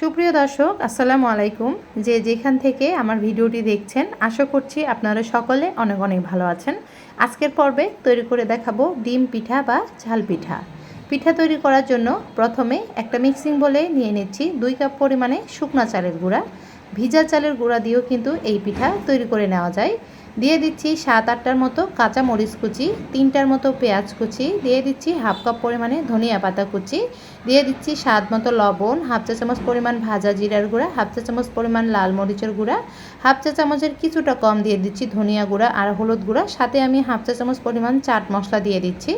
সুপ্রিয় দর্শক, আসসালামু আলাইকুম। যে যেখান থেকে আমার ভিডিওটি দেখছেন, আশা করছি আপনারা সকলে অনেক অনেক ভালো আছেন। আজকের পর্বে তৈরি করে দেখাবো ডিম পিঠা বা ঝাল পিঠা। পিঠা তৈরি করার জন্য প্রথমে একটা মিক্সিং বলে নিয়ে নিচ্ছি দুই কাপ পরিমাণে শুকনা চালের গুঁড়া। ভিজা চালের গুঁড়া দিয়েও কিন্তু এই পিঠা তৈরি করে নেওয়া যায়। দিয়ে দিচ্ছি সাত আটটার মতো কাঁচা মরিচ কুচি, তিনটার মতো পেঁয়াজ কুচি, দিয়ে দিচ্ছি হাফ কাপ পরিমাণে ধনিয়া পাতা কুচি, দিয়ে দিচ্ছি স্বাদ মতো লবণ, হাফ চা চামচ পরিমাণ ভাজা জিরার গুঁড়া, হাফ চা চামচ পরিমাণ লাল মরিচের গুঁড়া, হাফ চা চামচের কিছুটা কম দিয়ে দিচ্ছি ধনিয়া গুঁড়া আর হলুদ গুঁড়া, সাথে আমি হাফ চা চামচ পরিমাণ চাট মশলা দিয়ে দিচ্ছি।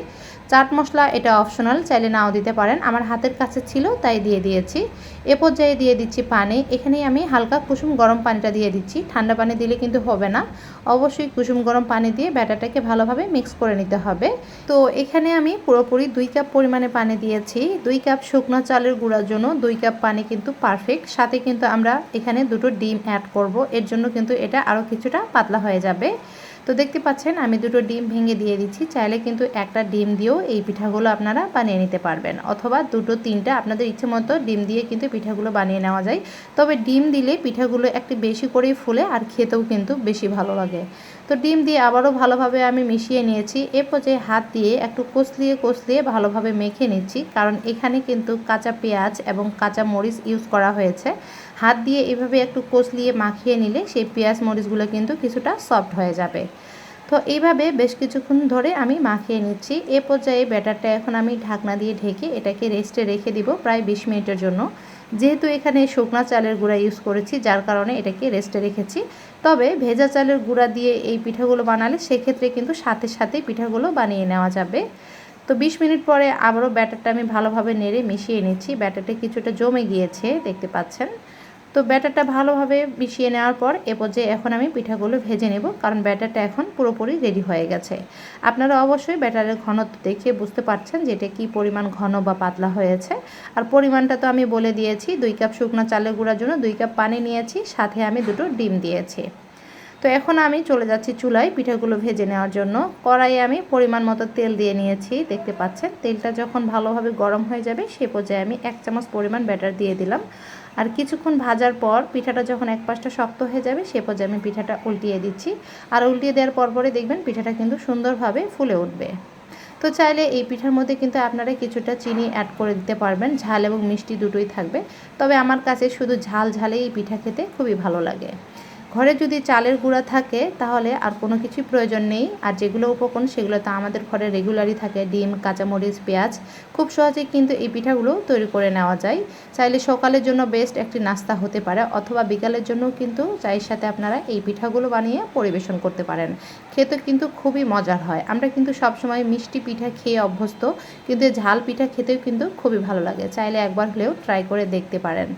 চাট মশলা এটা অপশনাল, চাইলে নাও দিতে পারেন, আমার হাতের কাছে ছিল তাই দিয়ে দিয়েছি। এ পর্যায়ে দিয়ে দিচ্ছি পানি, এখানেই আমি হালকা কুসুম গরম পানিটা দিয়ে দিচ্ছি, ঠান্ডা পানি দিলে কিন্তু হবে না। অবশ্যই কুসুম গরম পানি দিয়ে ব্যাটারটাকে ভালোভাবে মিক্স করে নিতে হবে। তো এখানে আমি পুরোপুরি দুই কাপ পরিমাণে পানি দিয়েছি। দুই কাপ শুকনো চালের গুঁড়ার জন্য দুই কাপ পানি কিন্তু পারফেক্ট সাথে কিন্তু আমরা এখানে দুটো ডিম অ্যাড করব। এর জন্য কিন্তু এটা আরও কিছুটা পাতলা হয়ে যাবে। তো দেখতে পাচ্ছেন, আমি দুটো ডিম ভেঙে দিয়ে দিচ্ছি। চাইলে কিন্তু একটা ডিম দিয়েও এই পিঠাগুলো আপনারা বানিয়ে নিতে পারবেন। অথবা দুটো, তিনটা, আপনাদের ইচ্ছে মতো ডিম দিয়ে কিন্তু পিঠাগুলো বানিয়ে নেওয়া যায়। তবে ডিম দিলে পিঠাগুলো একটু বেশি করেই ফুলে আর খেতেও কিন্তু বেশি ভালো লাগে। তো ডিম দিয়ে আবারও ভালোভাবে আমি মিশিয়ে নিয়েছি। এ পর্যায়ে হাত দিয়ে একটু কসলিয়ে কসলিয়ে ভালোভাবে মেখে নিচ্ছি। কারণ এখানে কিন্তু কাঁচা পেঁয়াজ এবং কাঁচা মরিচ ইউজ করা হয়েছে। হাত দিয়ে এভাবে একটু কসলিয়ে মাখিয়ে নিলে সেই পেঁয়াজ মরিচগুলো কিন্তু কিছুটা সফট হয়ে যাবে। তো এইভাবে বেশ কিছুক্ষণ ধরে আমি মাখিয়ে নিচ্ছি। এ পর্যায়ে ব্যাটারটা এখন আমি ঢাকনা দিয়ে ঢেকে এটাকে রেস্টে রেখে দিব প্রায় বিশ মিনিটের জন্য। যেহেতু এখানে শুকনা চালের গুঁড়া ইউজ করেছি, যার কারণে এটাকে রেস্টে রেখেছি। তবে ভেজা চালের গুঁড়া দিয়ে এই পিঠাগুলো বানালে সেক্ষেত্রে কিন্তু সাথে সাথে পিঠাগুলো বানিয়ে নেওয়া যাবে। তো বিশ মিনিট পরে আবারও ব্যাটারটা আমি ভালোভাবে নেড়ে মিশিয়ে নিচ্ছি। ব্যাটারটা কিছুটা জমে গিয়েছে, দেখতে পাচ্ছেন। তো ব্যাটারটা ভালোভাবে মিশিয়ে নেওয়ার পর এ পর্যায়ে এখন আমি পিঠাগুলো ভেজে নেব, কারণ ব্যাটারটা এখন পুরোপুরি রেডি হয়ে গেছে। আপনারা অবশ্যই ব্যাটারের ঘনত্ব দেখিয়ে বুঝতে পারছেন যে এটা কী পরিমাণ ঘন বা পাতলা হয়েছে। আর পরিমাণটা তো আমি বলে দিয়েছি, দুই কাপ শুকনো চালের গুঁড়ার জন্য দুই কাপ পানি নিয়েছি, সাথে আমি দুটো ডিম দিয়েছি। তো এখন আমি চলে যাচ্ছি চুলায় পিঠাগুলো ভেজে নেওয়ার জন্য। কড়াইয়ে আমি পরিমাণ মতো তেল দিয়ে নিয়েছি, দেখতে পাচ্ছেন। তেলটা যখন ভালোভাবে গরম হয়ে যাবে, সে পর্যায়ে আমি এক চামচ পরিমাণ ব্যাটার দিয়ে দিলাম। আর কিছুক্ষণ ভাজার পর পিঠাটা যখন এক পাশটা শক্ত হয়ে যাবে, সে পর্যায়ে আমি পিঠাটা উল্টিয়ে দিচ্ছি। আর উল্টিয়ে দেওয়ার পর পরে দেখবেন পিঠাটা কিন্তু সুন্দরভাবে ফুলে উঠবে। তো চাইলে এই পিঠার মধ্যে কিন্তু আপনারা কিছুটা চিনি অ্যাড করে দিতে পারবেন। ঝাল এবং মিষ্টি দুটোই থাকবে। তবে আমার কাছে শুধু ঝাল ঝালে এই পিঠা খেতে খুবই ভালো লাগে। ঘরে যদি চালের গুঁড়া থাকে, তাহলে আর কোনো কিছুই প্রয়োজন নেই। আর যেগুলো উপকরণ, সেগুলো তো আমাদের ঘরে রেগুলারই থাকে, ডিম, কাঁচামরিচ, পেঁয়াজ। খুব সহজেই কিন্তু এই পিঠাগুলো তৈরি করে নেওয়া যায়। চাইলে সকালের জন্য বেস্ট একটি নাস্তা হতে পারে, অথবা বিকালের জন্য কিন্তু চায়ের সাথে আপনারা এই পিঠাগুলো বানিয়ে পরিবেশন করতে পারেন। খেতে কিন্তু খুবই মজার হয়। আমরা কিন্তু সবসময় মিষ্টি পিঠা খেয়ে অভ্যস্ত, কিন্তু ঝাল পিঠা খেতেও কিন্তু খুবই ভালো লাগে। চাইলে একবার হলেও ট্রাই করে দেখতে পারেন।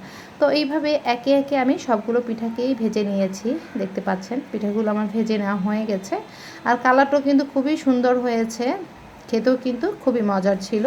তো এইভাবে একে একে আমি সবগুলো পিঠাকেই ভেজে নিয়েছি। দেখতে পাচ্ছেন, পিঠাগুলো আমার ভেজে নেওয়া হয়ে গেছে। আর কালারটাও কিন্তু খুবই সুন্দর হয়েছে। খেতেও কিন্তু খুবই মজার ছিল।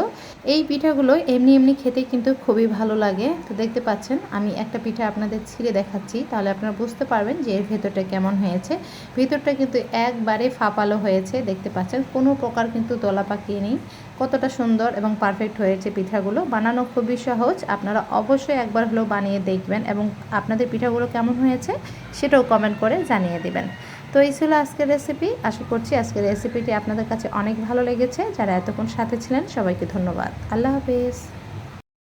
এই পিঠাগুলো এমনি এমনি খেতে কিন্তু খুবই ভালো লাগে। তো দেখতে পাচ্ছেন, আমি একটা পিঠা আপনাদের ছিঁড়ে দেখাচ্ছি। তাহলে আপনারা বুঝতে পারবেন যে এর ভেতরটা কেমন হয়েছে। ভেতরটা কিন্তু একবারে ফাঁপালো হয়েছে। দেখতে পাচ্ছেন, কোনো প্রকার কিন্তু দলা পাকিয়ে নেই। কতটা সুন্দর এবং পারফেক্ট হয়েছে পিঠাগুলো। বানানো খুবই সহজ। আপনারা অবশ্যই একবার হলেও বানিয়ে দেখবেন এবং আপনাদের পিঠাগুলো কেমন হয়েছে সেটাও কমেন্ট করে জানিয়ে দেবেন। তো এই ছিল আজকের রেসিপি আশা করছি আজকের রেসিপিটি আপনাদের কাছে অনেক ভালো লেগেছে। যারা এতক্ষণ সাথে ছিলেন, সবাইকে ধন্যবাদ। আল্লাহ হাফিজ।